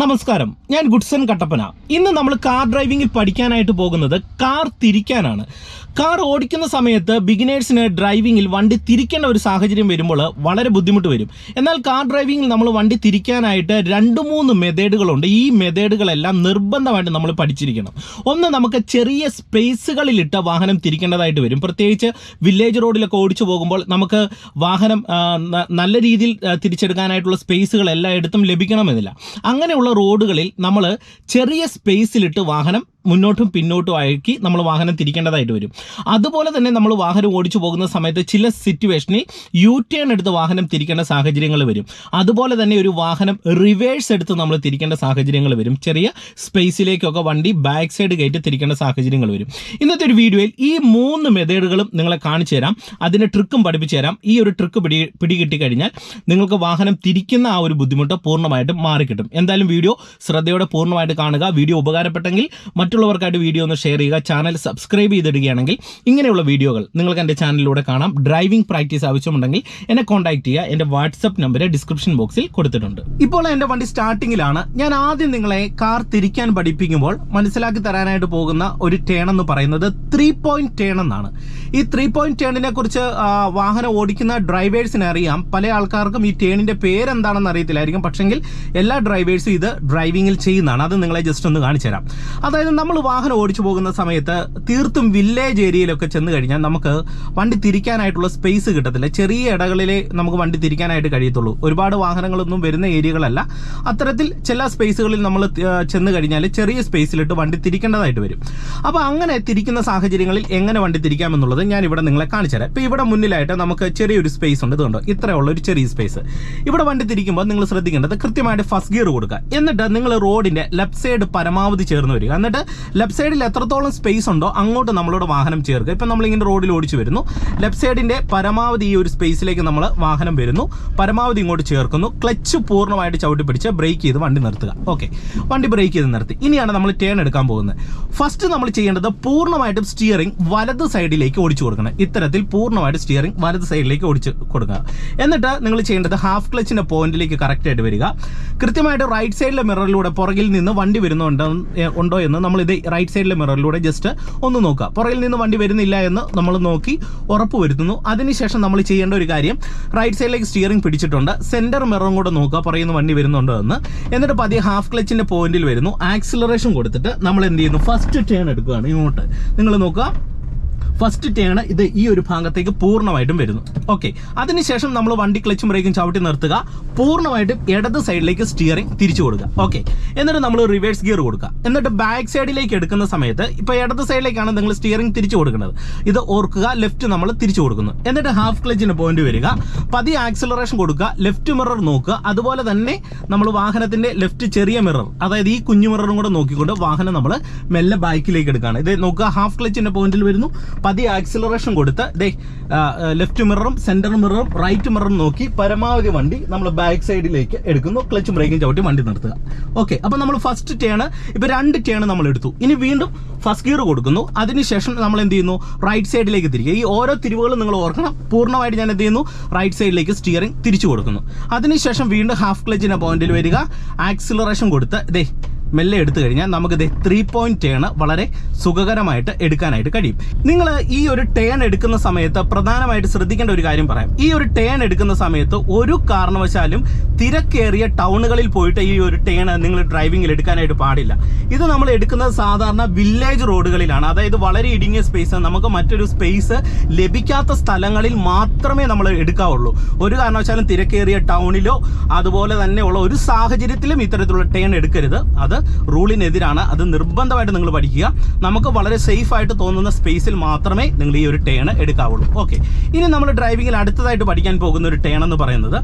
നമസ്കാരം. ഞാൻ ഗുഡ്സൺ കട്ടപ്പന. ഇന്ന് നമ്മൾ കാർ ഡ്രൈവിംഗിൽ പഠിക്കാനായിട്ട് പോകുന്നത് കാർ തിരിക്കാനാണ്. കാർ ഓടിക്കുന്ന സമയത്ത് ബിഗിനേഴ്സിന് ഡ്രൈവിംഗിൽ വണ്ടി തിരിക്കേണ്ട ഒരു സാഹചര്യം വരുമ്പോൾ വളരെ ബുദ്ധിമുട്ട് വരും. എന്നാൽ കാർ ഡ്രൈവിംഗിൽ നമ്മൾ വണ്ടി തിരിക്കാനായിട്ട് രണ്ട് മൂന്ന് മെത്തേഡുകളുണ്ട് ഈ മെത്തേഡുകളെല്ലാം നിർബന്ധമായിട്ട് നമ്മൾ പഠിച്ചിരിക്കണം. ഒന്ന് നമുക്ക് ചെറിയ സ്പേസുകളിലിട്ട് വാഹനം തിരിക്കേണ്ടതായിട്ട് വരും. പ്രത്യേകിച്ച് വില്ലേജ് റോഡിലൊക്കെ ഓടിച്ചു പോകുമ്പോൾ നമുക്ക് വാഹനം നല്ല രീതിയിൽ തിരിച്ചെടുക്കാനായിട്ടുള്ള സ്പേസുകൾ എല്ലായിടത്തും ലഭിക്കണമെന്നില്ല. അങ്ങനെയുള്ള റോഡുകളിൽ നമ്മൾ ചെറിയ സ്പേസിലിട്ട് വാഹനം മുന്നോട്ടും പിന്നോട്ടും ആക്കി നമ്മൾ വാഹനം തിരിക്കേണ്ടതായിട്ട് വരും. അതുപോലെ തന്നെ നമ്മൾ വാഹനം ഓടിച്ചു പോകുന്ന സമയത്ത് ചില സിറ്റുവേഷനിൽ യു ടേൺ എടുത്ത് വാഹനം തിരിക്കേണ്ട സാഹചര്യങ്ങൾ വരും. അതുപോലെ തന്നെ ഒരു വാഹനം റിവേഴ്സ് എടുത്ത് നമ്മൾ തിരിക്കേണ്ട സാഹചര്യങ്ങൾ വരും. ചെറിയ സ്പേസിലേക്കൊക്കെ വണ്ടി ബാക്ക് സൈഡ് കയറ്റി തിരിക്കേണ്ട സാഹചര്യങ്ങൾ വരും. ഇന്നത്തെ ഒരു വീഡിയോയിൽ ഈ മൂന്ന് മെത്തേഡുകളും നിങ്ങളെ കാണിച്ചു തരാം. അതിന്റെ ട്രിക്കും പഠിപ്പിച്ചു തരാം. ഈ ഒരു ട്രിക്ക് പിടി പിടികിട്ടി കഴിഞ്ഞാൽ നിങ്ങൾക്ക് വാഹനം തിരിക്കുന്ന ആ ഒരു ബുദ്ധിമുട്ട് പൂർണമായിട്ടും മാറിക്കിട്ടും. എന്തായാലും വീഡിയോ ശ്രദ്ധയോടെ പൂർണമായിട്ട് കാണുക. വീഡിയോ ഉപകാരപ്പെട്ടെങ്കിൽ മറ്റുള്ളവർക്കായിട്ട് വീഡിയോ ഒന്ന് ഷെയർ ചെയ്യുക ചാനൽ സബ്സ്ക്രൈബ് ചെയ്തിടുകയാണെങ്കിൽ ഇങ്ങനെയുള്ള വീഡിയോകൾ നിങ്ങൾക്ക് എന്റെ ചാനലിലൂടെ കാണാം. ഡ്രൈവിംഗ് പ്രാക്ടീസ് ആവശ്യമുണ്ടെങ്കിൽ എന്നെ കോൺടാക്ട് ചെയ്യുക. എന്റെ വാട്സപ്പ് നമ്പർ ഡിസ്ക്രിപ്ഷൻ ബോക്സിൽ കൊടുത്തിട്ടുണ്ട്. ഇപ്പോൾ എന്റെ വണ്ടി സ്റ്റാർട്ടിങ്ങിലാണ്. ഞാൻ ആദ്യം നിങ്ങളെ കാർ തിരിക്കാൻ പഠിപ്പിക്കുമ്പോൾ മനസ്സിലാക്കി തരാനായിട്ട് പോകുന്ന ഒരു ടേൺ എന്ന് പറയുന്നത് ത്രീ പോയിന്റ് ടേൺ എന്നാണ്. ഈ ത്രീ പോയിന്റ് ടേണിനെ കുറിച്ച് വാഹനം ഓടിക്കുന്ന ഡ്രൈവേഴ്സിന് അറിയാം. പല ആൾക്കാർക്കും ഈ ടേണിന്റെ പേരെന്താണെന്ന് അറിയത്തില്ലായിരിക്കും. പക്ഷെങ്കിൽ എല്ലാ ഡ്രൈവേഴ്സും ഇത് ഡ്രൈവിംഗിൽ ചെയ്യുന്നതാണ്. അത് നിങ്ങളെ ജസ്റ്റ് ഒന്ന് കാണിച്ചു തരാം അതായത് നമ്മൾ വാഹനം ഓടിച്ചു പോകുന്ന സമയത്ത് തീർത്തും വില്ലേജ് ഏരിയയിലൊക്കെ ചെന്ന് കഴിഞ്ഞാൽ നമുക്ക് വണ്ടി തിരിക്കാനായിട്ടുള്ള സ്പേസ് കിട്ടത്തില്ല. ചെറിയ ഇടകളിലെ നമുക്ക് വണ്ടി തിരിക്കാനായിട്ട് കഴിയത്തുള്ളൂ. ഒരുപാട് വാഹനങ്ങളൊന്നും വരുന്ന ഏരിയകളല്ല അത്തരത്തിൽ ചില സ്പേസുകളിൽ നമ്മൾ ചെന്ന് കഴിഞ്ഞാൽ ചെറിയ സ്പേസിലിട്ട് വണ്ടി തിരിക്കേണ്ടതായിട്ട് വരും. അപ്പോൾ അങ്ങനെ തിരിക്കുന്ന സാഹചര്യങ്ങളിൽ എങ്ങനെ വണ്ടി തിരിക്കാമെന്നുള്ളത് ഞാൻ ഇവിടെ നിങ്ങളെ കാണിച്ചുതരാം ഇപ്പോൾ ഇവിടെ മുന്നിലായിട്ട് നമുക്ക് ചെറിയൊരു സ്പേസ് ഉണ്ട്. ഇതുണ്ടോ? ഇത്രയുള്ള ഒരു ചെറിയ സ്പേസ് ഇവിടെ വണ്ടി തിരിക്കുമ്പോൾ നിങ്ങൾ ശ്രദ്ധിക്കേണ്ടത് കൃത്യമായിട്ട് ഫസ്റ്റ് ഗിയർ കൊടുക്കുക. എന്നിട്ട് നിങ്ങൾ റോഡിന്റെ ലെഫ്റ്റ് സൈഡ് പരമാവധി ചേർന്ന് വരിക. എന്നിട്ട് ലെഫ്റ്റ് സൈഡിൽ എത്രത്തോളം സ്പേസ് ഉണ്ടോ അങ്ങോട്ട് നമ്മളോട് വാഹനം ചേർക്കുക. ഇപ്പം നമ്മളിങ്ങനെ റോഡിൽ ഓടിച്ചു വരുന്നു. ലെഫ്റ്റ് സൈഡിന്റെ പരമാവധി ഈ ഒരു സ്പേസിലേക്ക് നമ്മൾ വാഹനം വരുന്നു. പരമാവധി ഇങ്ങോട്ട് ചേർക്കുന്നു. ക്ലച്ച് പൂർണമായിട്ട് ചവിട്ടി പിടിച്ച് ബ്രേക്ക് ചെയ്ത് വണ്ടി നിർത്തുക. ഓക്കെ വണ്ടി ബ്രേക്ക് ചെയ്ത് നിർത്തി. ഇനിയാണ് നമ്മൾ ടേൺ എടുക്കാൻ പോകുന്നത്. ഫസ്റ്റ് നമ്മൾ ചെയ്യേണ്ടത് പൂർണമായിട്ടും സ്റ്റിയറിംഗ് വലത് സൈഡിലേക്ക് ഓടിച്ചു കൊടുക്കണം. ഇത്തരത്തിൽ പൂർണമായിട്ട് സ്റ്റിയറിംഗ് വലത് സൈഡിലേക്ക് ഓടിച്ച് കൊടുക്കുക. എന്നിട്ട് നിങ്ങൾ ചെയ്യേണ്ടത് ഹാഫ് ക്ലച്ചിന്റെ പോയിന്റിലേക്ക് കറക്റ്റായിട്ട് വരിക. കൃത്യമായിട്ട് റൈറ്റ് സൈഡിലെ മിററിലൂടെ പുറകിൽ നിന്ന് വണ്ടി വരുന്നുണ്ടോ ഉണ്ടോ എന്ന് നമ്മൾ ഇത് റൈറ്റ് സൈഡിലെ മിററിലൂടെ ജസ്റ്റ് ഒന്ന് നോക്കുക പുറകിൽ നിന്ന് വണ്ടി വരുന്നില്ല എന്ന് നമ്മൾ നോക്കി ഉറപ്പ് വരുത്തുന്നു. അതിനുശേഷം നമ്മൾ ചെയ്യേണ്ട ഒരു കാര്യം റൈറ്റ് സൈഡിലേക്ക് സ്റ്റിയറിംഗ് പിടിച്ചിട്ടുണ്ട്. സെന്റർ മിററും കൂടെ നോക്കുക പറയുന്ന വണ്ടി വരുന്നുണ്ടോ എന്ന്. എന്നിട്ട് പതിയെ ഹാഫ് ക്ലച്ചിന്റെ പോയിന്റിൽ വരുന്നു. ആക്സിലറേഷൻ കൊടുത്തിട്ട് നമ്മൾ എന്ത് ചെയ്യുന്നു? ഫസ്റ്റ് ടേൺ എടുക്കുകയാണ് ഇങ്ങോട്ട്. നിങ്ങൾ നോക്കുക. ഫസ്റ്റ് ടേൺ ഇത് ഈ ഒരു ഭാഗത്തേക്ക് പൂർണമായിട്ടും വരുന്നു. ഓക്കെ അതിനുശേഷം നമ്മൾ വണ്ടി ക്ലച്ചും ബ്രേക്കും ചവിട്ടി നിർത്തുക. പൂർണമായിട്ടും ഇടത് സൈഡിലേക്ക് സ്റ്റിയറിംഗ് തിരിച്ചു കൊടുക്കുക. ഓക്കെ എന്നിട്ട് നമ്മൾ റിവേഴ്സ് ഗിയർ കൊടുക്കുക. എന്നിട്ട് ബാക്ക് സൈഡിലേക്ക് എടുക്കുന്ന സമയത്ത് ഇപ്പോൾ ഇടത് സൈഡിലേക്കാണ് നിങ്ങൾ സ്റ്റിയറിംഗ് തിരിച്ചു കൊടുക്കുന്നത്. ഇത് ഓർക്കുക ലെഫ്റ്റ് നമ്മൾ തിരിച്ചു കൊടുക്കുന്നു. എന്നിട്ട് ഹാഫ് ക്ലച്ചിന് പോയിന്റ് വരിക. പതി ആക്സിലറേഷൻ കൊടുക്കുക. ലെഫ്റ്റ് മിറർ നോക്കുക. അതുപോലെ തന്നെ നമ്മൾ വാഹനത്തിന്റെ ലെഫ്റ്റ് ചെറിയ മിറർ അതായത് ഈ കുഞ്ഞു മിററും കൂടെ നോക്കിക്കൊണ്ട് വാഹനം നമ്മൾ മെല്ലെ ബാക്കിലേക്ക് എടുക്കുകയാണ്. ഇത് നോക്കുക ഹാഫ് ക്ലച്ചിന്റെ പോയിന്റിൽ വരുന്നു. പതിയെ ആക്സിലറേഷൻ കൊടുത്ത് ദേ ലെഫ്റ്റ് മിററും സെന്റർ മിററും റൈറ്റ് മിററും നോക്കി പരമാവധി വണ്ടി നമ്മൾ ബാക്ക് സൈഡിലേക്ക് എടുക്കുന്നു. ക്ലച്ച് ബ്രേക്കും ചവിട്ടി വണ്ടി നിർത്തുക. ഓക്കെ അപ്പൊ നമ്മൾ ഫസ്റ്റ് ടേണ് ഇപ്പൊ രണ്ട് ടേണ് നമ്മൾ എടുത്തു. ഇനി വീണ്ടും ഫസ്റ്റ് ഗിയർ കൊടുക്കുന്നു. അതിനുശേഷം നമ്മൾ എന്ത് ചെയ്യുന്നു? റൈറ്റ് സൈഡിലേക്ക് തിരിക്കുക. ഈ ഓരോ തിരിവുകളും നിങ്ങൾ ഓർക്കണം. പൂർണമായിട്ട് ഞാൻ എന്ത് ചെയ്യുന്നു? റൈറ്റ് സൈഡിലേക്ക് സ്റ്റിയറിംഗ് തിരിച്ചു കൊടുക്കുന്നു. അതിനുശേഷം വീണ്ടും ഹാഫ് ക്ലച്ചിന്റെ പോയിന്റിൽ വരിക. ആക്സിലറേഷൻ കൊടുത്ത് ദേ മെല്ലെ എടുത്തു കഴിഞ്ഞാൽ നമുക്ക് ഇത് ത്രീ പോയിന്റ് ടേൺ വളരെ സുഖകരമായിട്ട് എടുക്കാനായിട്ട് കഴിയും. നിങ്ങൾ ഈ ഒരു ടേൺ എടുക്കുന്ന സമയത്ത് പ്രധാനമായിട്ട് ശ്രദ്ധിക്കേണ്ട ഒരു കാര്യം പറയാം. ഈ ഒരു ടേൺ എടുക്കുന്ന സമയത്ത് ഒരു കാരണവശാലും തിരക്കേറിയ ടൗണുകളിൽ പോയിട്ട് ഈ ഒരു ടേൺ നിങ്ങൾ ഡ്രൈവിംഗിൽ എടുക്കാനായിട്ട് പാടില്ല. ഇത് നമ്മൾ എടുക്കുന്നത് സാധാരണ വില്ലേജ് റോഡുകളിലാണ് അതായത് വളരെ ഇടുങ്ങിയ സ്പേസ് നമുക്ക് മറ്റൊരു സ്പേസ് ലഭിക്കാത്ത സ്ഥലങ്ങളിൽ മാത്രമേ നമ്മൾ എടുക്കാവുള്ളൂ. ഒരു കാരണവശാലും തിരക്കേറിയ ടൗണിലോ അതുപോലെ തന്നെയുള്ള ഒരു സാഹചര്യത്തിലും ഇത്തരത്തിലുള്ള ടേൺ എടുക്കരുത്. അത് റൂളിനെതിരാണ് അത് നിർബന്ധമായിട്ട് നിങ്ങൾ പഠിക്കുക. നമുക്ക് വളരെ സേഫ് ആയിട്ട് തോന്നുന്ന സ്പേസിൽ മാത്രമേ നിങ്ങൾ ഈ ഒരു ടേൺ എടുക്കാവുള്ളൂ. ഓക്കെ ഇനി നമ്മൾ ഡ്രൈവിങ്ങിൽ അടുത്തതായിട്ട് പഠിക്കാൻ പോകുന്ന ഒരു ടേൺ എന്ന് പറയുന്നത്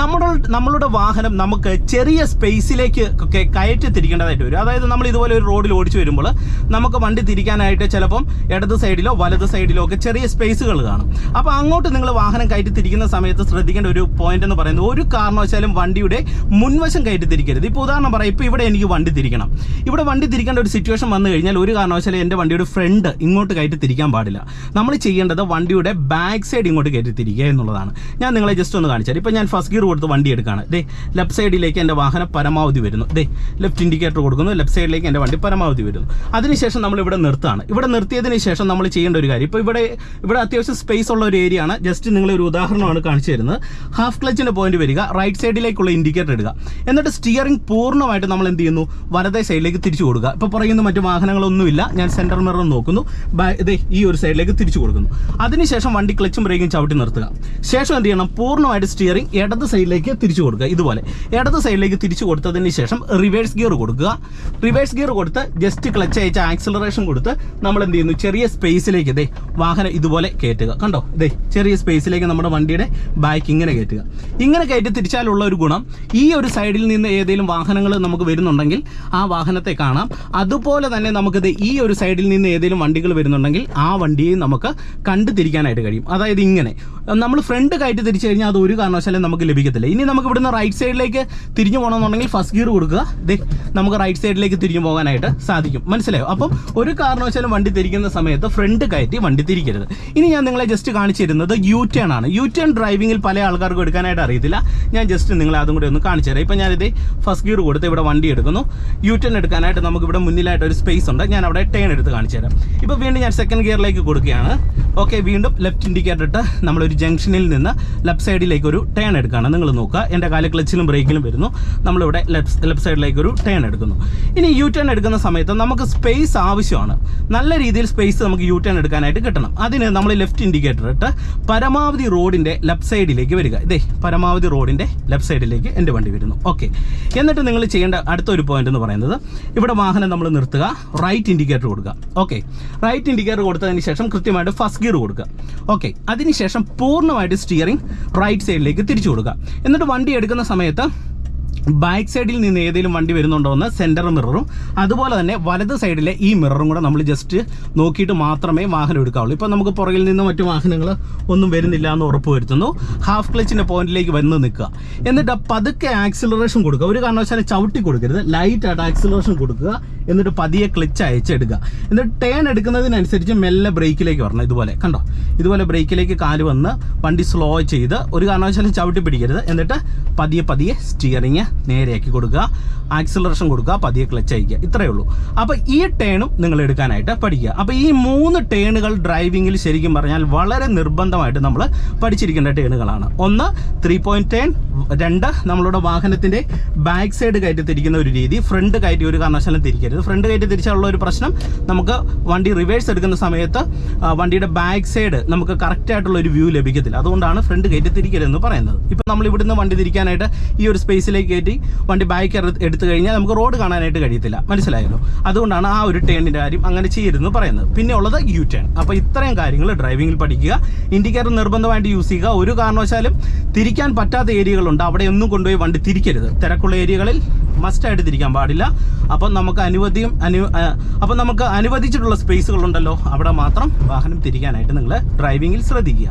നമ്മുടെ നമ്മളുടെ വാഹനം നമുക്ക് ചെറിയ സ്പേസിലേക്ക് ഒക്കെ കയറ്റി തിരിക്കേണ്ടതായിട്ട് വരും. അതായത് നമ്മൾ ഇതുപോലെ ഒരു റോഡിൽ ഓടിച്ചു വരുമ്പോൾ നമുക്ക് വണ്ടി തിരിക്കാനായിട്ട് ചിലപ്പം ഇടത് സൈഡിലോ വലത് സൈഡിലോ ഒക്കെ ചെറിയ സ്പേസുകൾ കാണും. അപ്പോൾ അങ്ങോട്ട് നിങ്ങൾ വാഹനം കയറ്റി തിരിക്കുന്ന സമയത്ത് ശ്രദ്ധിക്കേണ്ട ഒരു പോയിന്റ് എന്ന് പറയുന്നത് ഒരു കാരണവശാലും വണ്ടിയുടെ മുൻവശം കയറ്റി തിരിക്കരുത്. ഇപ്പോൾ ഉദാഹരണം പറയാം ഇപ്പോൾ ഇവിടെ എനിക്ക് വണ്ടി തിരിക്കണം. ഇവിടെ വണ്ടി തിരിക്കേണ്ട ഒരു സിറ്റുവേഷൻ വന്നു കഴിഞ്ഞാൽ ഒരു കാരണവശാലും എന്റെ വണ്ടിയുടെ ഫ്രണ്ട് ഇങ്ങോട്ട് കയറ്റി തിരിക്കാൻ പാടില്ല. നമ്മൾ ചെയ്യേണ്ടത് വണ്ടിയുടെ ബാക്ക് സൈഡ് ഇങ്ങോട്ട് കയറ്റി തിരിക്കുക എന്നുള്ളതാണ്. ഞാൻ നിങ്ങളെ ജസ്റ്റ് ഒന്ന് കാണിച്ചാൽ ഇപ്പോൾ ഞാൻ ഫസ്റ്റ് ഗിയർ കൊടുത്ത് വണ്ടി എടുക്കുകയാണ്. ദേ ലെഫ്റ്റ് സൈഡിലേക്ക് എന്റെ വാഹനം പരമാവധി വരുന്നു. ദേ ലെഫ്റ്റ് ഇൻഡിക്കേറ്റർ കൊടുക്കുന്നു. ലെഫ്റ്റ് സൈഡിലേക്ക് എന്റെ വണ്ടി പരമാവധി വരുന്നു. അതിനുശേഷം നമ്മൾ ഇവിടെ നിർത്തുകയാണ്. ഇവിടെ നിർത്തിയതിന് ശേഷം നമ്മൾ ചെയ്യേണ്ട ഒരു കാര്യം. ഇപ്പോൾ ഇവിടെ ഇവിടെ അത്യാവശ്യം സ്പേസ് ഉള്ള ഒരു ഏരിയ ആണ്. ജസ്റ്റ് നിങ്ങൾ ഒരു ഉദാഹരണമാണ് കാണിച്ചു തരുന്നത്. ഹാഫ് ക്ലച്ചിന്റെ പോയിന്റ് വരിക. റൈറ്റ് സൈഡിലേക്കുള്ള ഇൻഡിക്കേറ്റർ ഇടുക. എന്നിട്ട് സ്റ്റിയറിംഗ് പൂർണമായിട്ട് നമ്മൾ എന്ത് ചെയ്യുന്നു? വലതേ സൈഡിലേക്ക് തിരിച്ചു കൊടുക്കുക. ഇപ്പോൾ പറയുന്നു മറ്റു വാഹനങ്ങളൊന്നുമില്ല. ഞാൻ സെന്റർ മിറർ നോക്കുന്നു. ഇതേ ഈ ഒരു സൈഡിലേക്ക് തിരിച്ചു കൊടുക്കുന്നു. അതിനുശേഷം വണ്ടി ക്ലച്ചും ബ്രേക്കും ചവിട്ടി നിർത്തുക. ശേഷം എന്ത് ചെയ്യണം? പൂർണമായിട്ട് സ്റ്റിയറിംഗ് ഇടത് സൈഡിലേക്ക് തിരിച്ചു കൊടുക്കുക. ഇതുപോലെ. ഇടത് സൈഡിലേക്ക് തിരിച്ചു കൊടുത്തതിന് ശേഷം റിവേഴ്സ് ഗിയർ കൊടുക്കുക. റിവേഴ്സ് ഗിയർ കൊടുത്ത് ജസ്റ്റ് ക്ലച്ച് അയച്ച ആക്സിലറേഷൻ കൊടുത്ത് നമ്മൾ എന്ത് ചെയ്യുന്നു? ചെറിയ സ്പേസിലേക്ക് ദേ വാഹനം ഇതുപോലെ കയറ്റുക. കണ്ടോ? ദേ ചെറിയ സ്പേസിലേക്ക് നമ്മുടെ വണ്ടിയുടെ ബാക്ക് ഇങ്ങനെ കയറ്റുക. ഇങ്ങനെ കയറ്റി തിരിച്ചാലുള്ള ഒരു ഗുണം ഈ ഒരു സൈഡിൽ നിന്ന് ഏതെങ്കിലും വാഹനങ്ങൾ നമുക്ക് വരുന്നുണ്ടെങ്കിൽ ആ വാഹനത്തെ കാണാം. അതുപോലെ തന്നെ നമുക്കിത് ഈ ഒരു സൈഡിൽ നിന്ന് ഏതെങ്കിലും വണ്ടികൾ വരുന്നുണ്ടെങ്കിൽ ആ വണ്ടിയെ നമുക്ക് കണ്ടു തിരിക്കാനായിട്ട് കഴിയും. അതായത് ഇങ്ങനെ. നമ്മൾ ഫ്രണ്ട് കയറ്റി തിരിച്ചു കഴിഞ്ഞാൽ അത് ഒരു കാരണവശാലും നമുക്ക് ലഭിക്കത്തില്ല. ഇനി നമുക്ക് ഇവിടുന്ന് റൈറ്റ് സൈഡിലേക്ക് തിരിഞ്ഞു പോകണമെന്നുണ്ടെങ്കിൽ ഫസ്റ്റ് ഗിയർ കൊടുക്കുക. ദേ നമുക്ക് റൈറ്റ് സൈഡിലേക്ക് തിരിഞ്ഞു പോകാനായിട്ട് സാധിക്കും. മനസ്സിലായോ? അപ്പം ഒരു കാരണവശാലും വണ്ടി തിരിക്കുന്ന സമയത്ത് ഫ്രണ്ട് കയറ്റി വണ്ടി തിരിക്കരുത്. ഇനി ഞാൻ നിങ്ങളെ ജസ്റ്റ് കാണിച്ചിരുന്നത് യു ടേൺ ആണ്. യു ടേൺ ഡ്രൈവിംഗിൽ പല ആൾക്കാർക്കും എടുക്കാനായിട്ട് അറിയത്തില്ല. ഞാൻ ജസ്റ്റ് നിങ്ങളെ അതും കൂടി ഒന്ന് കാണിച്ചു തരാം. ഇപ്പം ഞാനിത് ഫസ്റ്റ് ഗിയർ കൊടുത്ത് ഇവിടെ വണ്ടി എടുക്കുന്നു. യു ടേൺ എടുക്കാനായിട്ട് നമുക്ക് ഇവിടെ മുന്നിലായിട്ട് ഒരു സ്പേസ് ഉണ്ട്. ഞാൻ അവിടെ ടേൺ എടുത്ത് കാണിച്ചു തരാം. ഇപ്പോൾ വീണ്ടും ഞാൻ സെക്കൻഡ് ഗിയറിലേക്ക് കൊടുക്കുകയാണ്. ഓക്കെ വീണ്ടും ലെഫ്റ്റ് ഇൻഡിക്കേറ്റർ ഇട്ട് നമ്മളൊരു ജംഗ്ഷനിൽ നിന്ന് ലെഫ്റ്റ് സൈഡിലേക്ക് ഒരു ടേൺ എടുക്കുകയാണ്. നിങ്ങൾ നോക്കുക എന്റെ കാൽ ക്ലച്ചിലും ബ്രേക്കിലും വരുന്നു. നമ്മളിവിടെ ലെഫ്റ്റ് ലെഫ്റ്റ് സൈഡിലേക്ക് ഒരു ടേൺ എടുക്കുന്നു. ഇനി യു ടേൺ എടുക്കുന്ന സമയത്ത് നമുക്ക് സ്പേസ് ആവശ്യമാണ്. നല്ല രീതിയിൽ സ്പേസ് നമുക്ക് യു ടേൺ എടുക്കാനായിട്ട് കിട്ടണം. അതിന് നമ്മൾ ലെഫ്റ്റ് ഇൻഡിക്കേറ്റർ ഇട്ട് പരമാവധി റോഡിന്റെ ലെഫ്റ്റ് സൈഡിലേക്ക് വരിക. ഇതേ പരമാവധി റോഡിന്റെ ലെഫ്റ്റ് സൈഡിലേക്ക് എന്റെ വണ്ടി വരുന്നു. ഓക്കെ എന്നിട്ട് നിങ്ങൾ ചെയ്യേണ്ട അടുത്തൊരു പോയിന്റ് എന്ന് പറയുന്നത്. ഇവിടെ വാഹനം നമ്മൾ നിർത്തുക. റൈറ്റ് ഇൻഡിക്കേറ്റർ കൊടുക്കുക. ഓക്കെ റൈറ്റ് ഇൻഡിക്കേറ്റർ കൊടുത്തതിന് ശേഷം കൃത്യമായിട്ട് ഫസ്റ്റ് ഗിയർ കൊടുക്കുക. ഓക്കെ അതിനുശേഷം പൂർണമായിട്ട് സ്റ്റിയറിംഗ് റൈറ്റ് സൈഡിലേക്ക് തിരിച്ചു കൊടുക്കുക. എന്നിട്ട് വണ്ടി എടുക്കുന്ന സമയത്ത് ബാക്ക് സൈഡിൽ നിന്ന് ഏതെങ്കിലും വണ്ടി വരുന്നുണ്ടോ എന്ന് സെന്റർ മിററും അതുപോലെ തന്നെ വലത് സൈഡിലെ ഈ മിററും കൂടെ നമ്മൾ ജസ്റ്റ് നോക്കിയിട്ട് മാത്രമേ വാഹനം എടുക്കാവുള്ളൂ. ഇപ്പോൾ നമുക്ക് പുറകിൽ നിന്ന് മറ്റു വാഹനങ്ങൾ ഒന്നും വരുന്നില്ല എന്ന് ഉറപ്പ് വരുത്തുന്നു. ഹാഫ് ക്ലച്ചിന്റെ പോയിന്റിലേക്ക് വന്ന് നിൽക്കുക. എന്നിട്ട് പതുക്കെ ആക്സിലറേഷൻ കൊടുക്കുക. ഒരു കാരണവശാലും ചവിട്ടി കൊടുക്കരുത്. ലൈറ്റായിട്ട് ആക്സിലറേഷൻ കൊടുക്കുക. എന്നിട്ട് പതിയെ ക്ലച്ച് അയച്ചെടുക്കുക എന്നിട്ട് ടേൺ എടുക്കുന്നതിനനുസരിച്ച് മെല്ലെ ബ്രേക്കിലേക്ക് വരണം. ഇതുപോലെ. കണ്ടോ? ഇതുപോലെ ബ്രേക്കിലേക്ക് കാൽ വന്ന് വണ്ടി സ്ലോ ചെയ്ത് ഒരു കാരണവശാലും ചവിട്ടി പിടിക്കരുത്. എന്നിട്ട് പതിയെ പതിയെ സ്റ്റിയറിങ് നേരെയാക്കി കൊടുക്കുക. ആക്സിലറേഷൻ കൊടുക്കുക. പതിയെ ക്ലച്ച് അയക്കുക. ഇത്രയേ ഉള്ളൂ. അപ്പോൾ ഈ ടേണും നിങ്ങൾ എടുക്കാനായിട്ട് പഠിക്കുക. അപ്പോൾ ഈ മൂന്ന് ടേണുകൾ ഡ്രൈവിങ്ങിൽ ശരിക്കും പറഞ്ഞാൽ വളരെ നിർബന്ധമായിട്ട് നമ്മൾ പഠിച്ചിരിക്കേണ്ട ടേണുകളാണ് ഒന്ന് ത്രീ പോയിന്റ് ടേൺ രണ്ട് നമ്മളുടെ വാഹനത്തിന്റെ ബാക്ക് സൈഡ് കയറ്റി തിരിക്കുന്ന ഒരു രീതി. ഫ്രണ്ട് കയറ്റി ഒരു കാരണവശാലും തിരിക്കരുത്. ഫ്രണ്ട് കയറ്റി തിരിച്ചാലുള്ള ഒരു പ്രശ്നം നമുക്ക് വണ്ടി റിവേഴ്സ് എടുക്കുന്ന സമയത്ത് വണ്ടിയുടെ ബാക്ക് സൈഡ് നമുക്ക് കറക്റ്റായിട്ടുള്ള ഒരു വ്യൂ ലഭിക്കത്തില്ല. അതുകൊണ്ടാണ് ഫ്രണ്ട് കയറ്റി തിരിക്കരുതെന്ന് പറയുന്നത്. ഇപ്പം നമ്മൾ ഇവിടുന്ന് വണ്ടി തിരിക്കാനായിട്ട് ഈ ഒരു സ്പേസിലേക്ക് കയറ്റി വണ്ടി ബാക്ക് എടുത്തു കഴിഞ്ഞാൽ നമുക്ക് റോഡ് കാണാനായിട്ട് കഴിയത്തില്ല. മനസ്സിലായല്ലോ? അതുകൊണ്ടാണ് ആ ഒരു ടേണിന്റെ കാര്യം അങ്ങനെ ചെയ്യരുതെന്ന് പറയുന്നത്. പിന്നെ ഉള്ളത് യു ടേൺ അപ്പോൾ ഇത്രയും കാര്യങ്ങൾ ഡ്രൈവിങ്ങിൽ പഠിക്കുക. ഇൻഡിക്കേറ്റർ നിർബന്ധമായിട്ട് യൂസ് ചെയ്യുക. ഒരു കാരണവശാലും തിരിക്കാൻ പറ്റാത്ത ഏരിയകളുണ്ട് അവിടെ ഒന്നും കൊണ്ടുപോയി വണ്ടി തിരിക്കരുത്. തിരക്കുള്ള ഏരിയകളിൽ മസ്റ്റായിട്ട് തിരിക്കാൻ പാടില്ല. അപ്പം നമുക്ക് അനുവദിയും അനു അപ്പം നമുക്ക് അനുവദിച്ചിട്ടുള്ള സ്പേസുകളുണ്ടല്ലോ. അവിടെ മാത്രം വാഹനം തിരിക്കാനായിട്ട് നിങ്ങൾ ഡ്രൈവിങ്ങിൽ ശ്രദ്ധിക്കുക.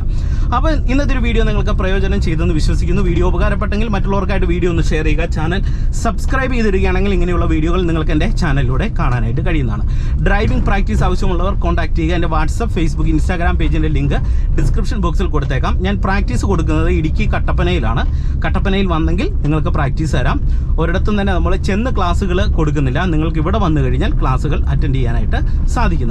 അപ്പോൾ ഇന്നത്തെ ഒരു വീഡിയോ നിങ്ങൾക്ക് പ്രയോജനം ചെയ്തെന്ന് വിശ്വസിക്കുന്നു. വീഡിയോ ഉപകാരപ്പെട്ടെങ്കിൽ മറ്റുള്ളവർക്കായിട്ട് വീഡിയോ ഒന്ന് ഷെയർ ചെയ്യുക. ചാനൽ സബ്സ്ക്രൈബ് ചെയ്തിരിക്കുകയാണെങ്കിൽ ഇങ്ങനെയുള്ള വീഡിയോകൾ നിങ്ങൾക്ക് എന്റെ ചാനലിലൂടെ കാണാനായിട്ട് കഴിയുന്നതാണ്. ഡ്രൈവിംഗ് പ്രാക്ടീസ് ആവശ്യമുള്ളവർ കോൺടാക്ട് ചെയ്യുക. എന്റെ വാട്സപ്പ് ഫേസ്ബുക്ക് ഇൻസ്റ്റാഗ്രാം പേജിന്റെ ലിങ്ക് ഡിസ്ക്രിപ്ഷൻ ബോക്സിൽ കൊടുത്തേക്കാം. ഞാൻ പ്രാക്ടീസ് കൊടുക്കുന്നത് ഇടുക്കി കട്ടപ്പനയിലാണ്. കട്ടപ്പനയിൽ വന്നെങ്കിൽ നിങ്ങൾക്ക് പ്രാക്ടീസ് തരാം. ഒരിടത്തും തന്നെ നമ്മൾ ചെന്ന് ക്ലാസ്സുകൾ കൊടുക്കുന്നില്ല. നിങ്ങൾക്ക് ഇവിടെ വന്നു കഴിഞ്ഞാൽ ക്ലാസ്സുകൾ അറ്റൻഡ് ചെയ്യാനായിട്ട് സാധിക്കുന്നതാണ്.